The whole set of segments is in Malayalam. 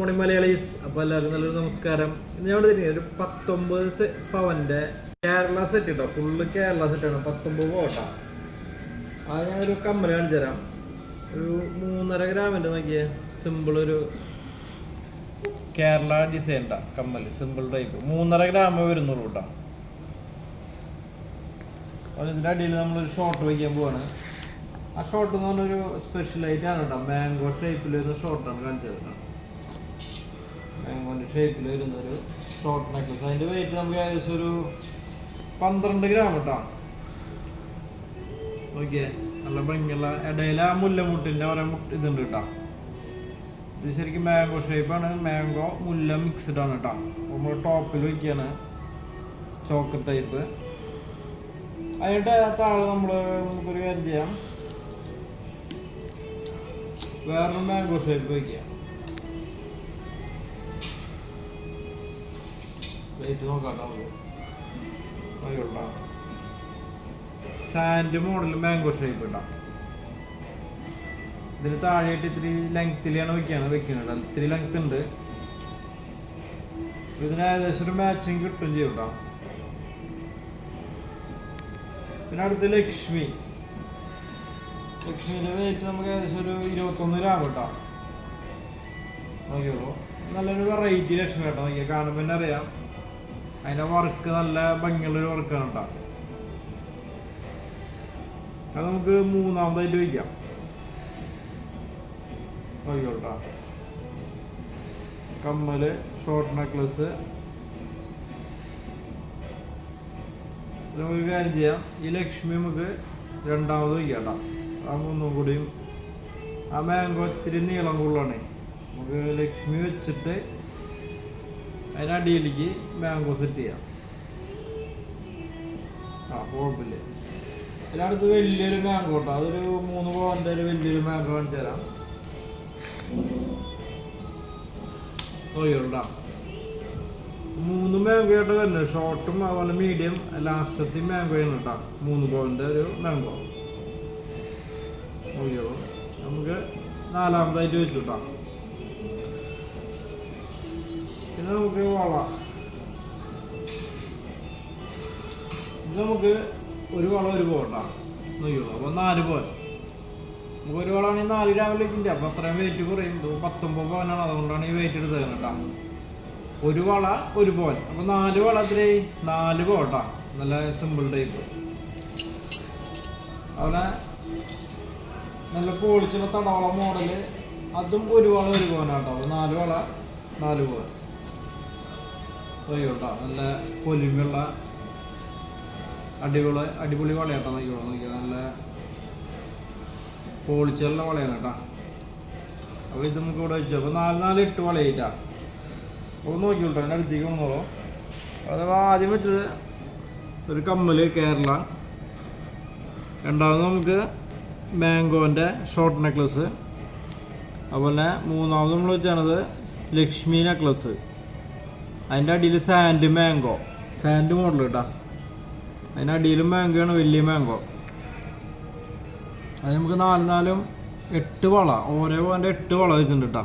മോർണിംഗ് മലയാളീസ്. അപ്പോൾ എല്ലാവർക്കും നല്ലൊരു നമസ്കാരം. ഇന്ന് ഞാൻ ഇവിടെ ഒരു പത്തൊമ്പത് പവന്റെ കേരള സെറ്റ് കേട്ടോ ഫുള്ള് കേരള സെറ്റാണ് പത്തൊമ്പത് പോട്ടാ അത് ഞാനൊരു കമ്മൽ കാണിച്ചു തരാം. ഒരു മൂന്നര ഗ്രാമിന്റെ നോക്കിയ. സിമ്പിൾ ഒരു കേരള ഡിസൈൻ ഉണ്ടാ കമ്മൽ സിമ്പിൾ ടൈപ്പ് മൂന്നര ഗ്രാമേ വരുന്നുള്ളൂ കേട്ടോ അപ്പോൾ ഇതിന്റെ അടിയിൽ നമ്മളൊരു ഷോർട്ട് വയ്ക്കാൻ പോവാണ്. ആ ഷോർട്ട് എന്ന് പറഞ്ഞൊരു ആണ് കേട്ടോ മാംഗോ ഷേപ്പിൽ വരുന്ന ഷോർട്ടാണ് കാണിച്ചത് കേട്ടോ ഷേപ്പിൽ വരുന്ന ഒരു ഷോർട്ട് നെക്ലസ് അതിന്റെ വെയിറ്റ് നമുക്ക് ഏകദേശം ഒരു പന്ത്രണ്ട് ഗ്രാം കേട്ടോ ഓക്കെ നല്ല ഭംഗിയുള്ള ഇടയിൽ ആ മുല്ലമുട്ടിന്റെ ഓരോ മുട്ട് ഇതുണ്ട് കേട്ടോ ഇത് ശരിക്കും മാംഗോ ഷേപ്പാണ് മാംഗോ മുല്ല മിക്സ്ഡ് ആണ് കേട്ടോ നമ്മൾ ടോപ്പിൽ വയ്ക്കുകയാണ് ചോക്ക് ടൈപ്പ് അതിന്റെ താഴെ നമ്മൾ നമുക്കൊരു കാര്യം ചെയ്യാം? വേറൊരു മാംഗോ ഷേപ്പ് വയ്ക്കുക വെയിറ്റ് നോക്കാം അയ്യുള്ള സാൻഡ് മോഡൽ മാംഗോ ഷേപ്പ് ഇടാം. ഇതിന് താഴെയായിട്ട് ഇത്തിരി ലെങ്ത്തിലാണ് വെക്കാണ് വെക്കുന്നത് ഇത്തിരി ലെങ്ത് ഉണ്ട്. ഇതിന് ഏകദേശം ഒരു മാച്ചിങ് കിട്ടും ചെയ്യും കേട്ടോ. പിന്നെ അടുത്ത് ലക്ഷ്മി. ലക്ഷ്മിയുടെ വെയിറ്റ് നമുക്ക് ഏകദേശം ഒരു ഇരുപത്തൊന്ന് ഗ്രാം കേട്ടോ നോക്കിയോളൂ നല്ലൊരു വെറൈറ്റി ലക്ഷ്മി കേട്ടോ നോക്കിയാൽ കാണുമ്പോൾ തന്നെ അറിയാം. അതിന്റെ വർക്ക് നല്ല ഭംഗിയുള്ളൊരു വർക്കാണ് കേട്ടോ അത് നമുക്ക് മൂന്നാമതായിട്ട് വയ്ക്കാം നോക്കിയോട്ടാ കമ്മൽ ഷോർട്ട് നെക്ലസ് നമുക്ക് കാര്യം ചെയ്യാം. ഈ ലക്ഷ്മി നമുക്ക് രണ്ടാമത് വയ്ക്കാം ആ മൂന്നും കൂടിയും ആ മാംഗോ ഇത്തിരി നീളം കൂടുതലാണ്. നമുക്ക് ലക്ഷ്മി വെച്ചിട്ട് അതിനടിയിലേക്ക് മാംഗോ സെറ്റ് ചെയ്യാം. ആ കുഴപ്പമില്ല. അതിനടുത്ത് വലിയൊരു മാംഗോ കേട്ടോ അതൊരു മൂന്ന് പോകാൻ വലിയൊരു മാംഗോ കാണിച്ചു തരാം. ഓയോണ്ടാ മൂന്ന് മാംഗോ ആയിട്ട് വരുന്നത് ഷോർട്ടും അതുപോലെ മീഡിയം ലാസ്റ്റത്തെ മാംഗോ ആണ് കേട്ടോ മൂന്ന് പോയിന്റ് ഒരു മാംഗോ ഓയോ നമുക്ക് നാലാമതായിട്ട് വെച്ചു കേട്ടോ നമുക്ക് നമുക്ക് ഒരു വള ഒരു പോകണ്ട നോക്കിയുള്ളൂ അപ്പോൾ നാല് പോലെ നമുക്ക് ഒരു വളമാണെങ്കിൽ നാല് ഇല്ല അപ്പോൾ അത്രയും വെയിറ്റ് കുറയും. ഇത് പത്തൊമ്പത് പവനാണ് അതുകൊണ്ടാണ് ഈ വെയിറ്റ് എടുത്തത് കേട്ടോ. ഒരു വള ഒരു പോൻ അപ്പോൾ നാല് വള എത്ര നാല് പോട്ടാ നല്ല സിമ്പിൾ ടൈപ്പ് അവിടെ നല്ല പോളിച്ചുള്ള തടവള മോഡൽ അതും ഒരു വള ഒരു അപ്പോൾ നാല് വള നാല് പോൻ കേട്ടോ നല്ല പൊലിമയുള്ള അടിപൊളി അടിപൊളി വളയാട്ടോ നോക്കിയോളൂ നോക്കിയാൽ നല്ല പോളിച്ചുള്ള വളയാണ് കേട്ടോ. അപ്പോൾ ഇത് നമുക്ക് ഇവിടെ വെച്ചു. അപ്പോൾ നാല് നാല് എട്ട് വളയിട്ടാ. അപ്പോൾ നോക്കിയോട്ടോ എന്റെ അടുത്തേക്ക് വന്നോളൂ. അഥവാ ആദ്യം വെച്ചത് ഒരു കമ്മൽ കേരള. രണ്ടാമത് നമുക്ക് മാംഗോന്റെ ഷോർട്ട് നെക്ലസ് അതുപോലെ മൂന്നാമത് നമ്മൾ വെച്ചാണത് ലക്ഷ്മി നെക്ലസ് അതിന്റെ അടിയിൽ സാൻഡ് മാംഗോ സാൻഡ് മോഡൽ കേട്ടോ അതിന്റെ അടിയിലും മാംഗോ ആണ് വലിയ മാംഗോ അത് നമുക്ക് നാല് നാലും എട്ട് വള ഓരോ പവന്റെ എട്ട് വള വെച്ചിട്ടുണ്ട് കേട്ടോ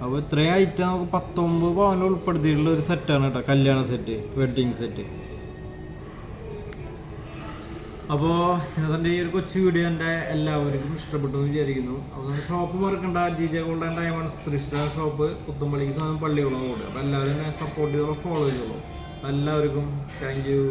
അപ്പോൾ ഇത്രയും ഐറ്റം നമുക്ക് പത്തൊമ്പത് പവനിൽ ഉൾപ്പെടുത്തിയിട്ടുള്ള ഒരു സെറ്റാണ് കേട്ടോ കല്യാണ സെറ്റ് വെഡ്ഡിങ് സെറ്റ് അപ്പോൾ ഇന്നത്തെ ഈ ഒരു കൊച്ചു വീഡിയോ എന്റെ എല്ലാവർക്കും ഇഷ്ടപ്പെട്ടു എന്ന് വിചാരിക്കുന്നു. അപ്പോൾ നമ്മുടെ ഷോപ്പ് മറക്കണ്ട. G J gold and diamonds Thrissur shop പുത്തുമ്പള്ളിക്ക് സമയം പള്ളിയോളം കൂടെ അപ്പോൾ എല്ലാവരും സപ്പോർട്ട് ചെയ്തോളൂ ഫോളോ ചെയ്തോളൂ. എല്ലാവർക്കും താങ്ക് യു